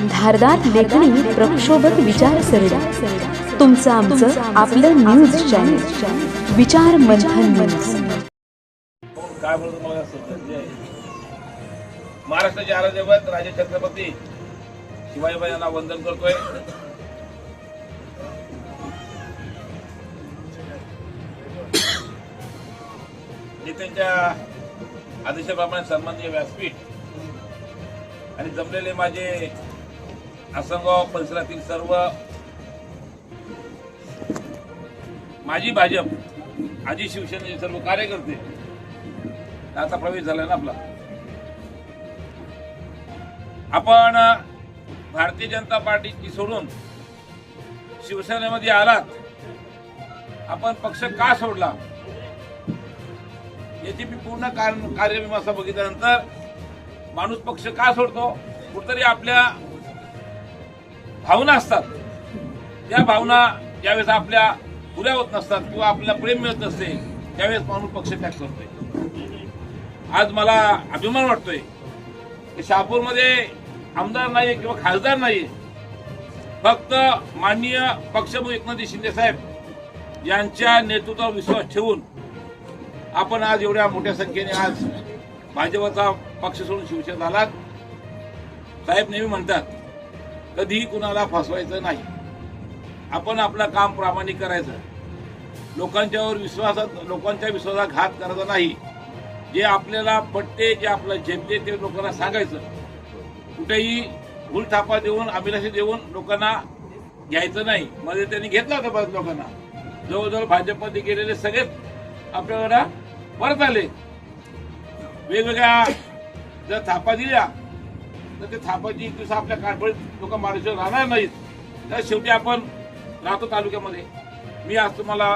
धारदार लेखणी प्रक्षोभक विचारसरणी. तुमचं आमचं आपलं न्यूज चॅनल विचार मंथन न्यूज काय बोलतो मला महाराष्ट्राचे आराध्यवत राजे छत्रपती शिवाजीबाई यांना वंदन करतोय. नेत्यांच्या आदेशाप्रमाणे सन्माननीय व्यासपीठ आणि जमलेले माझे आसनगाव परिसरातील सर्व. माजी भाजप आजी शिवसेनेचे सर्व कार्यकर्ते. आता प्रवेश झाला ना आपला. आपण भारतीय जनता पार्टीची सोडून शिवसेनेमध्ये आलात. आपण पक्ष का सोडला? याची मी पूर्ण कार- कार्यमीमांसा बघितल्यानंतर माणूस पक्ष का सोडतो? कुठतरी आपल्या भावना असतात. त्या भावना ज्यावेळेस आपल्या पुऱ्या होत नसतात किंवा आपल्याला प्रेम मिळत नसते त्यावेळेस माणूस पक्ष त्याग करतोय. आज मला अभिमान वाटतोय की शहापूरमध्ये आमदार नाही किंवा खासदार नाही फक्त माननीय पक्षप्रमुख एकनाथ शिंदे साहेब यांच्या नेतृत्वावर विश्वास ठेवून आपण आज एवढ्या मोठ्या संख्येने आज भाजपचा पक्ष सोडून शिवसेना झालात साहेब नेहमी म्हणतात कधीही कुणाला फसवायचं नाही. आपण आपलं काम प्रामाणिक करायचं. लोकांच्यावर विश्वासात लोकांच्या विश्वासात घात करायचा नाही. जे आपल्याला पटते जे आपलं झेपते ते लोकांना सांगायचं. कुठेही भूलथापा देऊन अभिलाषी देऊन लोकांना घ्यायचं नाही. मध्ये त्यांनी घेतला होता बऱ्याच लोकांना. जवळजवळ भाजपमध्ये गेलेले सगळेच आपल्याकडं परत आले. वेगवेगळ्या जर थापा दिल्या तर ते थापाची एक दिवस आपल्या कारपडीत लोक महाराष्ट्रात राहणार नाहीत. तर शेवटी आपण राहतो तालुक्यामध्ये. मी आज तुम्हाला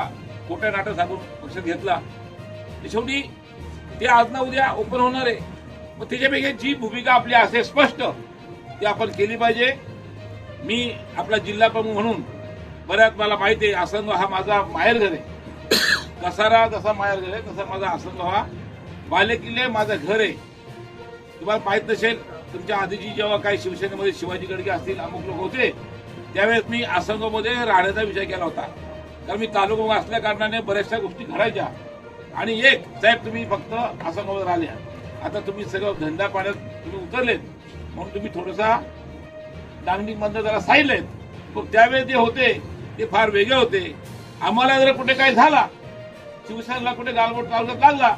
खोट्या नाटक सांगून पक्षात घेतला. शेवटी ते आज ना उद्या ओपन होणार आहे. मग त्याच्यापैकी जी भूमिका आपली असेल स्पष्ट ती आपण केली पाहिजे. मी आपला जिल्हा प्रमुख म्हणून बऱ्याच मला माहिती आहे आसनगाव हा माझा माहेर घर आहे. कसारा जसा माहेर घर आहे तसा माझा आसनगाव हा. बालेकिल्ले माझं घर आहे. तुम्हाला माहीत नसेल तुमच्या आधीची जेव्हा काही शिवसेनेमध्ये शिवाजी गडगे असतील अमुक लोक होते त्यावेळेस मी आसनगावमध्ये राहण्याचा विचार केला होता. कारण मी तालुका असल्या कारणाने बऱ्याचशा गोष्टी घडायच्या. आणि एक साहेब तुम्ही फक्त आसंगमध्ये राहिल्या. आता तुम्ही सगळं धंदा पाण्यात तुम्ही उतरलेत. म्हणून तुम्ही थोडासा डांगडिंग बंद जरा साहिलेत. मग त्यावेळेस जे होते ते फार वेगळे होते. आम्हाला जर कुठे काय झाला शिवसेनेला कुठे गालबोट तालुक्यात लागला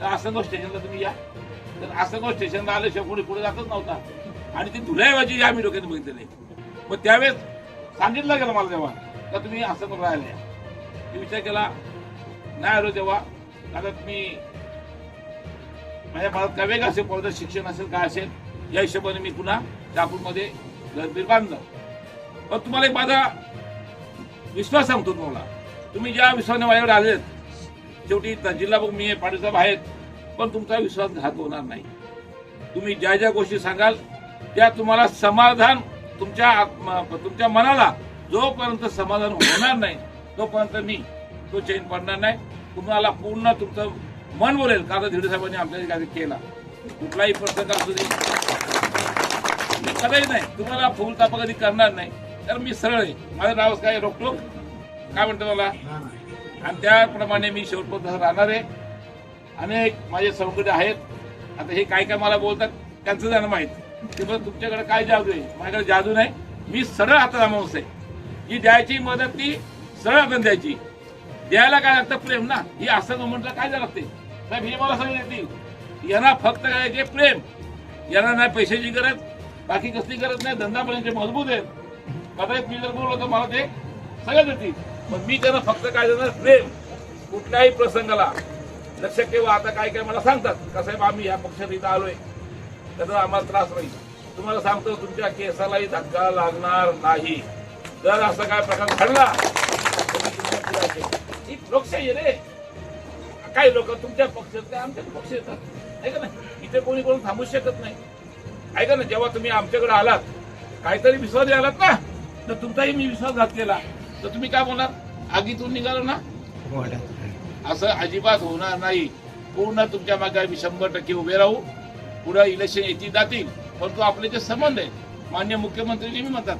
तर आसनगाव स्टेशनला तुम्ही या. तर आसनगाव स्टेशनला आल्याशिवाय कोणी पुढे जातच नव्हता. आणि ती धुल्याऐवजी आम्ही डोक्यात बघितलेले. मग त्यावेळेस सांगितलं गेलं मला तेव्हा का तुम्ही असं करून राहिले. मी विचार केला नाही आलो तेव्हा. आता मी माझ्या मनात काय वेग असेल कोणतं शिक्षण असेल काय असेल या हिशोबाने मी पुन्हा नागपूरमध्ये घरबीर बांधलं. पण तुम्हाला एक माझा विश्वास सांगतो तुम्हाला. तुम्ही ज्या विश्वासाने माझ्याकडे आलेत शेवटी जिल्हा बघ मी पाटीलसाहेब आहेत. पण तुमचा विश्वासघात होणार नाही. तुम्ही ज्या ज्या गोष्टी सांगाल त्या तुम्हाला समाधान तुमच्या आत्मा- तुमच्या मनाला जोपर्यंत समाधान होणार नाही तोपर्यंत मी तो चेंज पडणार नाही. तुम्हाला पूर्ण तुमचं मन बोलेल का धिडे साहेबांनी आपल्याला काय केला. कुठलाही प्रसंग असू दे. मी कधीही नाही तुम्हाला फुल तापा कधी करणार नाही. तर मी सरळ आहे. माझं नाव काय रोकटोक? काय म्हणतो मला? आणि त्याप्रमाणे मी शेवटपर्यंत राहणार आहे. अनेक माझे सहकारी आहेत. आता हे काय काय मला बोलतात त्यांचं जाणं माहीत. ते पण तुमच्याकडे काय जादू आहे? माझ्याकडे जादू नाही. मी सरळ हाताचा माणूस आहे. जी द्यायची मदत ती सरळ हातात द्यायची. द्यायला काय लागतं? प्रेम ना. ही असं म्हटलं काय झालं लागते साहेब हे मला सगळं येतील यांना फक्त काय ते प्रेम. यांना नाही पैशाची गरज. बाकी कसली गरज नाही. धंदा पण मजबूत आहेत. कदाचित मी जर बोललो तर मला ते सगळं देतील. पण मी त्यांना फक्त काय देणार? प्रेम. कुठल्याही प्रसंगाला. लक्षात ठेवा आता काय काय मला सांगतात. का साहेब आम्ही ह्या पक्षात इथं आलोय. त्याचा आम्हाला त्रास नाही. तुम्हाला सांगतो तुमच्या केसालाही धक्का लागणार नाही. जर असा काय प्रकार घडला ही लोकशाही आहे रे. काही लोक तुमच्या पक्षात काय आमच्या पक्ष येतात. ऐका का नाही? इथे कोणी कोणी थांबू शकत नाही. ऐका ना जेव्हा तुम्ही आमच्याकडे आलात काहीतरी विश्वास आलात ना? तर तुमचाही मी विश्वासघात केला तर तुम्ही काय बोलणार? आगीतून निघालो ना? असं अजिबात होणार नाही. पूर्ण तुमच्या मागे आम्ही शंभर टक्के उभे राहू. पुढे इलेक्शन येतील जातील परंतु आपले जे संबंध आहेत मान्य मुख्यमंत्री नेहमी म्हणतात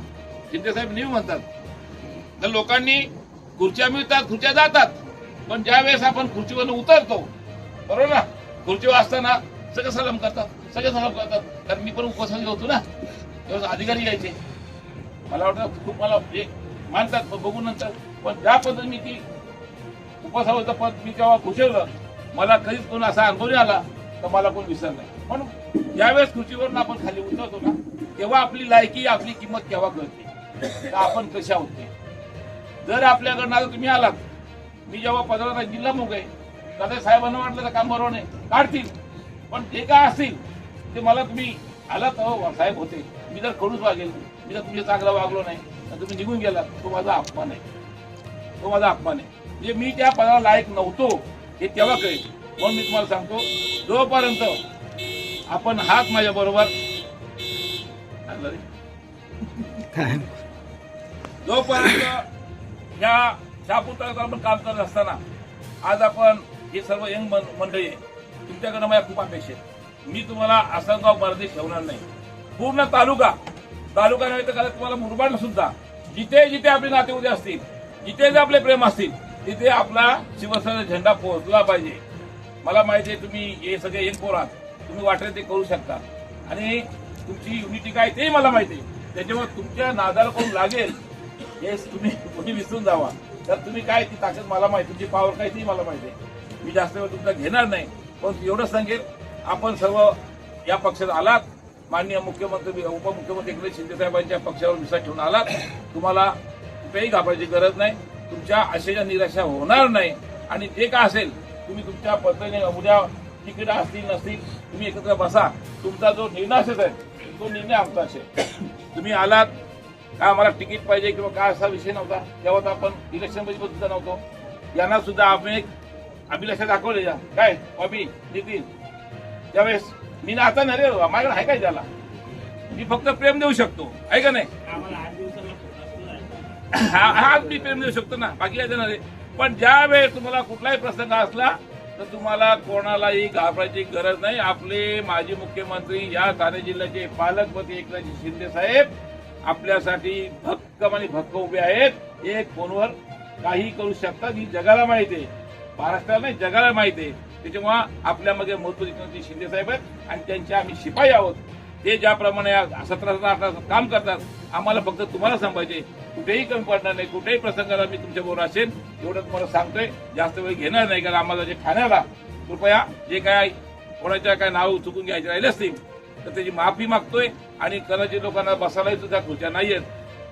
शिंदे साहेब नेहमी म्हणतात. तर लोकांनी खुर्च्या मिळतात खुर्च्या जातात पण ज्या वेळेस आपण खुर्चीवर उतरतो बरोबर ना? खुर्चीवर असताना सगळं सलाम करतात सगळे सलाम करतात. कारण मी पण उपस्थित होतो ना. तेव्हा अधिकारी यायचे. मला वाटतं खूप मला मानतात बघून बघू नंतर. पण ज्या पद्धतीने ती उपवासावरचं पद मी तेव्हा खुशवलं मला कधीच कोण असा अनुभव आला तर मला कोण विसरलं म्हणून ज्यावेळेस खुर्चीवरून आपण खाली उतरतो ना तेव्हा आपली लायकी आपली किंमत केव्हा कळते? तर आपण कशा होते? जर आपल्याकडनं आता तुम्ही आलात. मी जेव्हा पदराचा जिल्हा मुख आहे दादा साहेबांना वाटलं तर काम बरोबर नाही. काढतील. पण जे काय असतील ते मला तुम्ही आलात हो साहेब होते. मी जर कडूच वागेल मी जर तुमच्या चांगला वागलो नाही तर तुम्ही निघून गेलात. तो माझा अपमान आहे. तो माझा अपमान आहे. म्हणजे मी त्या पदाला लायक नव्हतो हे तेव्हा कळेल. म्हणून मी तुम्हाला सांगतो जोपर्यंत आपण हात माझ्या बरोबर जोपर्यंत ह्या शापुत्राचं आपण काम करत असताना आज आपण हे सर्व यंग मंडळी आहे तुमच्याकडे माझ्या खूप अपेक्षा आहेत. मी तुम्हाला आसनगाव परदेश ठेवणार नाही. पूर्ण तालुका तालुका नव्हे तर तुम्हाला मुरबाड सुद्धा जिथे जिथे आपले नाते उद्या असतील जिथे जे आपले प्रेम असतील तिथे आपला शिवसेना झेंडा पोहोचला पाहिजे. मला माहिती आहे तुम्ही हे सगळे एक पोर तुम्ही वाटेल ते करू शकता. आणि तुमची युनिटी काय तेही मला माहिती आहे. त्याच्यामुळे तुमच्या नादाला कोण लागेल हे तुम्ही कोणी विसरून जावा. तर तुम्ही काय ती ताकद मला माहिती तुमची पावर काय ती मला माहिती आहे. मी जास्त वेळ तुमचा घेणार नाही. पण एवढंच सांगेल आपण सर्व या पक्षात आलात. माननीय मुख्यमंत्री उपमुख्यमंत्री एकनाथ शिंदे साहेबांच्या पक्षावर विश्वास ठेवून आलात. तुम्हाला कुठेही घाबरायची गरज नाही. तुमच्या आशेच्या निराशा होणार नाही. आणि जे का असेल तुम्ही तुमच्या पद्धतीने उद्या तिकीट असतील नसतील तुम्ही एकत्र बसा. तुमचा जो निर्णय असेल तो निर्णय आमचा असेल. तुम्ही आलात का आम्हाला तिकीट पाहिजे किंवा काय असा विषय नव्हता? तेव्हा तर आपण इलेक्शनमध्ये सुद्धा नव्हतो. यांना सुद्धा आम्ही एक अभिलाषा दाखवले काय? बॉबी नितीन त्यावेळेस मी ना आता नाही रे माझ्याकडे आहे काय त्याला? मी फक्त प्रेम देऊ शकतो. आहे का नाही? हा हा मी प्रेम देऊ शकतो ना. बाकी काय देणार आहे? पण ज्या वेळेस तुम्हाला कुठलाही प्रसंग असला तर तुम्हाला कोणालाही घाबरायची गरज नाही. आपले माजी मुख्यमंत्री या ठाणे जिल्ह्याचे पालकमंत्री एकनाथ शिंदे साहेब आपल्यासाठी भक्कम आणि भक्क उभे आहेत. एक फोनवर काही करू शकतात. ही जगाला माहिती आहे. महाराष्ट्राला नाही जगाला माहिती आहे. त्याच्यामुळे आपल्यामध्ये मागे महत्त्व एकनाथ शिंदे साहेब आहेत आणि त्यांचे आम्ही शिपाई आहोत. ते ज्याप्रमाणे सतरा सतरा अठरा काम करतात आम्हाला फक्त तुम्हाला सांगायचे कुठेही कमी पडणार नाही कुठेही प्रसंगाला मी तुमच्या बरोबर असेल एवढं तुम्हाला सांगतोय जास्त वेळ घेणार नाही कारण आम्हाला जे खाण्याला कृपया जे काय कोणाच्या काय नाव चुकून घ्यायचे राहिले असतील तर त्याची माफी मागतोय. आणि कदाचित लोकांना बसायलाही सुद्धा खुर्च्या नाहीयेत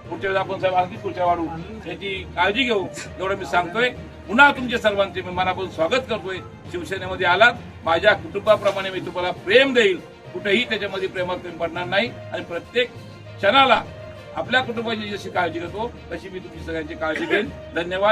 पुढच्या वेळेस आपण साहेब आणखी खुर्च्या वाढू त्याची काळजी घेऊ एवढं मी सांगतोय. पुन्हा तुमच्या सर्वांचे मी मनापासून स्वागत करतोय. शिवसेनेमध्ये आलात माझ्या कुटुंबाप्रमाणे मी तुम्हाला प्रेम देईल. कुठेही त्याच्यामध्ये प्रेमात प्रेम पडणार नाही. आणि प्रत्येक क्षणाला आपल्या कुटुंबाची जशी काळजी घेतो तशी मी तुमची सगळ्यांची काळजी घेईन. धन्यवाद.